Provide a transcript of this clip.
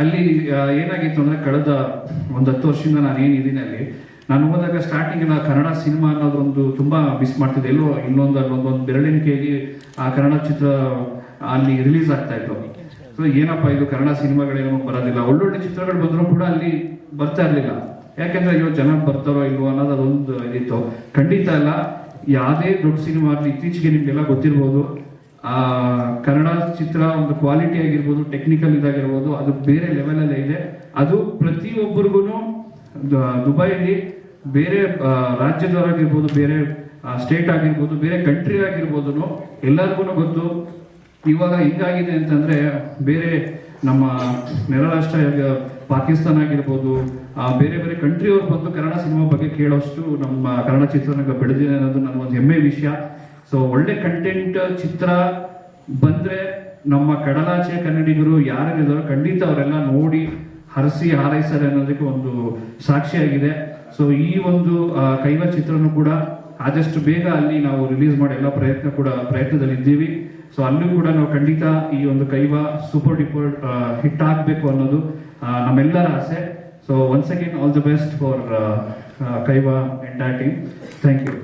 ಅಲ್ಲಿ ಏನಾಗಿತ್ತು ಅಂದ್ರೆ ಕಳೆದ ಒಂದು ಹತ್ತು ವರ್ಷದಿಂದ ನಾನು ಏನಿದ್ದೀನಿ ಅಲ್ಲಿ, ನಾನು ಹೋದಾಗ ಸ್ಟಾರ್ಟಿಂಗ್ ನಾನು ಕನ್ನಡ ಸಿನಿಮಾ ಅನ್ನೋದೊಂದು ತುಂಬಾ ಮಿಸ್ ಮಾಡ್ತಿದ್ದೆ. ಎಲ್ಲೋ ಇನ್ನೊಂದು, ಅಲ್ಲೊಂದು, ಒಂದು ಬೆರಳಿನ ಆ ಕನ್ನಡ ಚಿತ್ರ ಅಲ್ಲಿ ರಿಲೀಸ್ ಆಗ್ತಾ ಇತ್ತು. ಸೊ ಏನಪ್ಪ ಇದು ಕನ್ನಡ ಸಿನಿಮಾಗಳೇನೋ ಬರೋದಿಲ್ಲ. ಒಳ್ಳೊಳ್ಳೆ ಚಿತ್ರಗಳು ಬಂದರೂ ಕೂಡ ಅಲ್ಲಿ ಬರ್ತಾ ಇರಲಿಲ್ಲ. ಯಾಕೆಂದ್ರೆ ಅಯ್ಯೋ, ಜನ ಬರ್ತಾರೋ ಇಲ್ವೋ ಅನ್ನೋದು ಅದೊಂದು ಇದಿತ್ತು. ಖಂಡಿತ ಅಲ್ಲ, ಯಾವುದೇ ದೊಡ್ಡ ಸಿನಿಮಾ ಇತ್ತೀಚೆಗೆ ನಿಮಗೆಲ್ಲ ಗೊತ್ತಿರ್ಬೋದು. ಆ ಕನ್ನಡ ಚಿತ್ರ ಒಂದು ಕ್ವಾಲಿಟಿ ಆಗಿರ್ಬೋದು ಟೆಕ್ನಿಕಲ್ ಇದಾಗಿರ್ಬೋದು ಅದು ಬೇರೆ ಲೆವೆಲ್ ಅಲ್ಲೇ ಇದೆ. ಅದು ಪ್ರತಿಯೊಬ್ಬರಿಗೂ ದುಬೈಲಿ ಬೇರೆ ರಾಜ್ಯದವರಾಗಿರ್ಬೋದು ಬೇರೆ ಸ್ಟೇಟ್ ಆಗಿರ್ಬೋದು ಬೇರೆ ಕಂಟ್ರಿ ಆಗಿರ್ಬೋದು ಎಲ್ಲರಿಗೂ ಗೊತ್ತು. ಇವಾಗ ಹಿಂಗಾಗಿದೆ ಅಂತಂದ್ರೆ ಬೇರೆ ನಮ್ಮ ನೆರ ರಾಷ್ಟ್ರ ಪಾಕಿಸ್ತಾನ ಆಗಿರ್ಬೋದು ಆ, ಬೇರೆ ಬೇರೆ ಕಂಟ್ರಿ ಅವ್ರು ಬಂದು ಕನ್ನಡ ಸಿನಿಮಾ ಬಗ್ಗೆ ಕೇಳೋಷ್ಟು ನಮ್ಮ ಕನ್ನಡ ಚಿತ್ರರಂಗ ಬೆಳೆದಿದೆ ಅನ್ನೋದು ನನ್ನ ಒಂದು ಹೆಮ್ಮೆ ವಿಷಯ. ಸೊ ಒಳ್ಳೆ ಕಂಟೆಂಟ್ ಚಿತ್ರ ಬಂದ್ರೆ ನಮ್ಮ ಕಡಲಾಚೆ ಕನ್ನಡಿಗರು ಯಾರಿದ್ದಾರೋ ಖಂಡಿತ ಅವರೆಲ್ಲ ನೋಡಿ ಹರಸಿ ಹಾರೈಸ್ತಾರೆ ಅನ್ನೋದಕ್ಕೆ ಒಂದು ಸಾಕ್ಷಿಯಾಗಿದೆ. ಸೊ ಈ ಒಂದು ಕೈವ ಚಿತ್ರನೂ ಕೂಡ ಆದಷ್ಟು ಬೇಗ ಅಲ್ಲಿ ನಾವು ರಿಲೀಸ್ ಮಾಡಿ ಎಲ್ಲ ಪ್ರಯತ್ನ ಕೂಡ ಪ್ರಯತ್ನದಲ್ಲಿ ಇದ್ದೀವಿ ಸೊ ಅಲ್ಲೂ ಕೂಡ ನಾವು ಖಂಡಿತ ಈ ಒಂದು ಕೈವ ಸೂಪರ್ ಡಿಪರ್ ಹಿಟ್ ಆಗಬೇಕು ಅನ್ನೋದು ನಮ್ಮೆಲ್ಲರ ಆಸೆ. So once again all the best for Kaiva entire team thank you